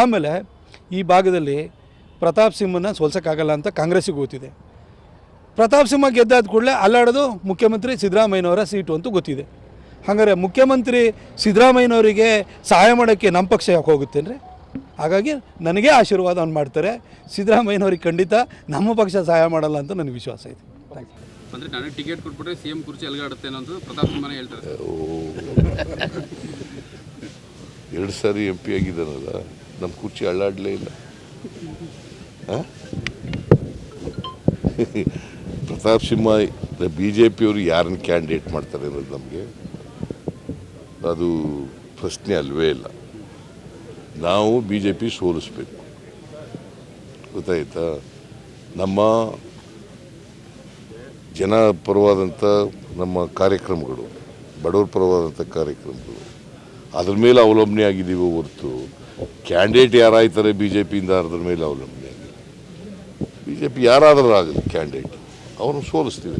ಆಮೇಲೆ ಈ ಭಾಗದಲ್ಲಿ ಪ್ರತಾಪ್ ಸಿಂಹನ ಸೋಲ್ಸೋಕ್ಕಾಗಲ್ಲ ಅಂತ ಕಾಂಗ್ರೆಸ್ಸಿಗೆ ಗೊತ್ತಿದೆ. ಪ್ರತಾಪ್ ಸಿಂಹ ಗೆದ್ದಾದ ಕೂಡಲೇ ಅಲ್ಲಾಡೋದು ಮುಖ್ಯಮಂತ್ರಿ ಸಿದ್ದರಾಮಯ್ಯನವರ ಸೀಟು ಅಂತ ಗೊತ್ತಿದೆ. ಹಾಗಾದರೆ ಮುಖ್ಯಮಂತ್ರಿ ಸಿದ್ದರಾಮಯ್ಯನವರಿಗೆ ಸಹಾಯ ಮಾಡೋಕ್ಕೆ ನಮ್ಮ ಪಕ್ಷ ಯಾಕೆ ಹೋಗುತ್ತೇನ್ರಿ ಹಾಗಾಗಿ ನನಗೆ ಆಶೀರ್ವಾದವನ್ನು ಮಾಡ್ತಾರೆ. ಸಿದ್ದರಾಮಯ್ಯನವ್ರಿಗೆ ಖಂಡಿತ ನಮ್ಮ ಪಕ್ಷ ಸಹಾಯ ಮಾಡಲ್ಲ ಅಂತ ನನಗೆ ವಿಶ್ವಾಸ ಇದೆ. ಥ್ಯಾಂಕ್ ಯು ಅಂದ್ರೆ ನನಗೆ ಟಿಕೆಟ್ ಕೊಟ್ಬಿಟ್ರೆ ಸಿಎಂ ಕುರ್ಚಿ ಅಲ್ಗಾಡುತ್ತೆ ಅನ್ನೋದು ಪ್ರತಾಪ್ ಸಿಂಹನೇ ಹೇಳ್ತಾರೆ. ಎರಡು ಸಾರಿ ಎಂ ಪಿ ಆಗಿದ್ದಾನಲ್ಲ. ನಮ್ಮ ಕುರ್ಚಿ ಅಳ್ಳಾಡಲೇ ಇಲ್ಲ? ಪ್ರತಾಪ್ ಸಿಂಹ ಬಿ ಜೆ ಪಿಯವರು ಯಾರನ್ನು ಕ್ಯಾಂಡಿಡೇಟ್ ಮಾಡ್ತಾರೆ ಅನ್ನೋದು ನಮಗೆ ಅದು ಪ್ರಶ್ನೆ ಅಲ್ವೇ ಇಲ್ಲ. ನಾವು ಬಿ ಜೆ ಪಿ ಸೋಲಿಸ್ಬೇಕು. ಗೊತ್ತಾಯ್ತಾ? ನಮ್ಮ ಜನಪರವಾದಂಥ ನಮ್ಮ ಕಾರ್ಯಕ್ರಮಗಳು, ಬಡವರ ಪರವಾದಂಥ ಕಾರ್ಯಕ್ರಮಗಳು ಅದ್ರ ಮೇಲೆ ಅವಲಂಬನೆ ಆಗಿದ್ದೀವಿ ಹೊರತು ಕ್ಯಾಂಡಿಡೇಟ್ ಯಾರಾಯ್ತಾರೆ ಬಿ ಜೆ ಪಿಯಿಂದ ಅದ್ರ ಮೇಲೆ ಅವಲಂಬನೆ ಆಗಿದೆ ಬಿ ಜೆ ಪಿ ಯಾರಾದರೂ ಆಗಲಿ ಕ್ಯಾಂಡಿಡೇಟ್ ಅವರು ಸೋಲಿಸ್ತೀವಿ